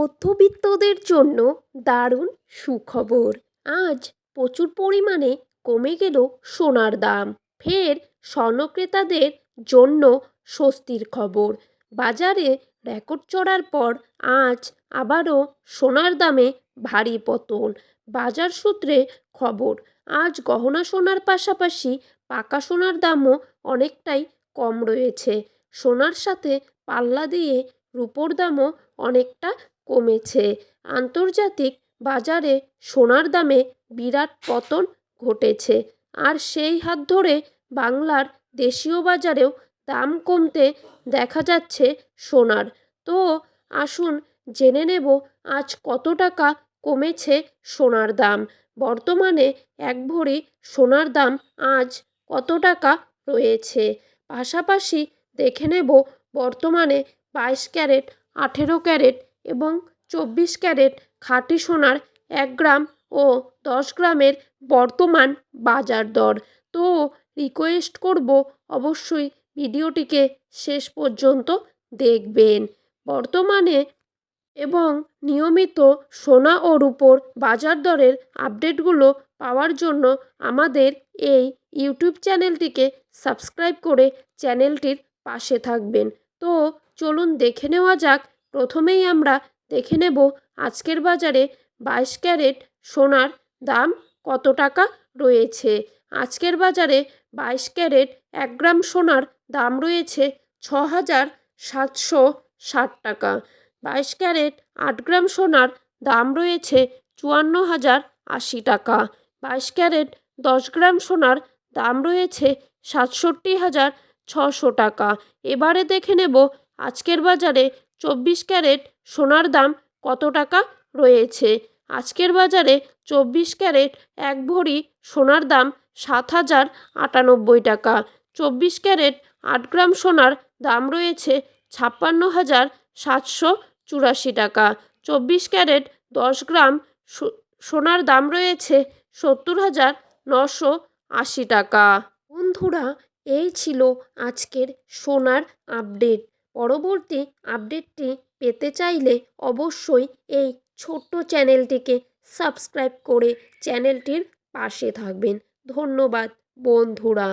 মধ্যবিত্তদের জন্য দারুণ সুখবর। আজ প্রচুর পরিমাণে কমে গেল সোনার দাম। ফের স্বর্ণক্রেতাদের জন্য স্বস্তির খবর। বাজারে রেকর্ড চড়ার পর আজ আবারও সোনার দামে ভারী পতন। বাজার সূত্রে খবর, আজ গহনা সোনার পাশাপাশি পাকা সোনার দামও অনেকটাই কম রয়েছে। সোনার সাথে পাল্লা দিয়ে রূপোর দামও অনেকটা কমেছে। আন্তর্জাতিক বাজারে সোনার দামে বিরাট পতন ঘটেছে। আর সেই হাত ধরে বাংলার দেশীয় বাজারেও দাম কমতে দেখা যাচ্ছে সোনার। তো আসুন জেনে নেব আজ কত টাকা কমেছে সোনার দাম। বর্তমানে এক ভরি সোনার দাম আজ কত টাকা রয়েছে? পাশাপাশি দেখে নেব বর্তমানে বাইশ ক্যারেট আঠেরো ক্যারেট এবং চব্বিশ ক্যারেট খাঁটি সোনার এক গ্রাম ও দশ গ্রামের বর্তমান বাজার দর। তো রিকোয়েস্ট করব অবশ্যই ভিডিওটিকে শেষ পর্যন্ত দেখবেন। বর্তমানে এবং নিয়মিত সোনা ও রূপোর বাজার দরের আপডেটগুলো পাওয়ার জন্য আমাদের এই ইউটিউব চ্যানেলটিকে সাবস্ক্রাইব করে চ্যানেলটির পাশে থাকবেন। তো চলুন দেখে নেওয়া যাক। প্রথমেই আমরা দেখে নেব আজকের বাজারে বাইশ ক্যারেট সোনার দাম কত টাকা রয়েছে। আজকের বাজারে বাইশ ক্যারেট এক গ্রাম সোনার দাম রয়েছে ছ হাজার সাতশো ষাট টাকা। বাইশ ক্যারেট আট গ্রাম সোনার দাম রয়েছে চুয়ান্ন হাজার আশি টাকা। বাইশ ক্যারেট দশ গ্রাম সোনার দাম রয়েছে সাতষট্টি হাজার ছশো টাকা। এবারে দেখে নেব আজকের বাজারে চব্বিশ ক্যারেট সোনার দাম কত টাকা রয়েছে? আজকের বাজারে চব্বিশ ক্যারেট এক ভরি সোনার দাম সাত হাজার আটানব্বই টাকা। চব্বিশ ক্যারেট আট গ্রাম সোনার দাম রয়েছে ছাপ্পান্ন হাজার সাতশো চুরাশি টাকা। চব্বিশ ক্যারেট দশ গ্রাম সোনার দাম রয়েছে সত্তর হাজার নশো আশি টাকা। বন্ধুরা, এই ছিল আজকের সোনার আপডেট। পরবর্তী আপডেটটি পেতে চাইলে অবশ্যই এই ছোট্ট চ্যানেলটিকে সাবস্ক্রাইব করে চ্যানেলটির পাশে থাকবেন। ধন্যবাদ, বন্ধুরা।